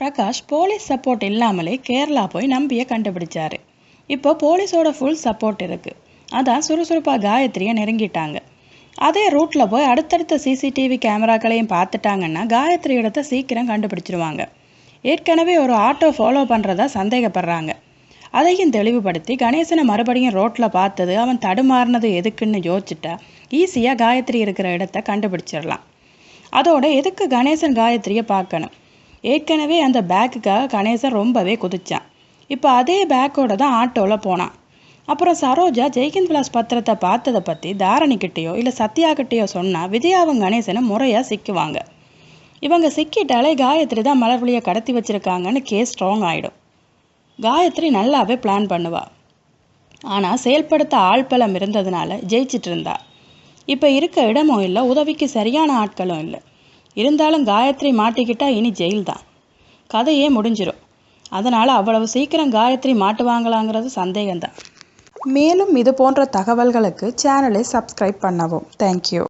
Prakash police support இல்லாமலே கேரளா போய் நம்பியை கண்டுபிடிச்சாரு. இப்போ போலீஸோட ஃபுல் சப்போர்ட் இருக்கு. அதான் சுறுசுறுப்பாக காயத்ரியை நெருங்கிட்டாங்க. அதே ரூட்டில் போய் அடுத்தடுத்த சிசிடிவி கேமராக்களையும் பார்த்துட்டாங்கன்னா காயத்ரி இடத்த சீக்கிரம் கண்டுபிடிச்சிருவாங்க. ஏற்கனவே ஒரு ஆட்டோ ஃபாலோ பண்ணுறதா சந்தேகப்படுறாங்க. அதையும் தெளிவுபடுத்தி கணேசனை மறுபடியும் ரோட்டில் பார்த்தது அவன் தடுமாறினது எதுக்குன்னு யோசிச்சுட்டா ஈஸியாக காயத்ரி இருக்கிற இடத்த கண்டுபிடிச்சிடலாம். அதோட எதுக்கு கணேசன் காயத்ரியை பார்க்கணும்? ஏற்கனவே அந்த பேக்குக்காக கணேசன் ரொம்பவே குதிச்சான். இப்போ அதே பேக்கோட தான் ஆட்டோவில் போனான். அப்புறம் சரோஜா ஜெய்கிந்த் விலாஸ் பத்திரத்தை பார்த்ததை பற்றி தாரணிக்கிட்டேயோ இல்லை சத்யாக்கிட்டேயோ சொன்னால் விஜயாவும் கணேசனும் முறையாக சிக்குவாங்க. இவங்க சிக்கிட்டாலே காயத்ரி தான் மலர்விழியை கடத்தி வச்சுருக்காங்கன்னு கேஸ் ஸ்ட்ராங் ஆகிடும் காயத்ரி நல்லாவே பிளான் பண்ணுவா. ஆனால் செயல்படுத்த ஆள்பலம் இருந்ததுனால ஜெயிச்சிட்டு இருந்தா. இப்போ இருக்க இடமும் இல்லை உதவிக்கு சரியான ஆட்களும் இல்லை. இருந்தாலும் காயத்ரி மாட்டிக்கிட்டா இனி ஜெயில் தான் கதையே முடிஞ்சிடும் அதனால் அவ்வளவு சீக்கிரம் காயத்ரி மாட்டுவாங்களாங்கிறது சந்தேகம்தான். மேலும் இது போன்ற தகவல்களுக்கு சேனலை சப்ஸ்கிரைப் பண்ணவும். தேங்க்யூ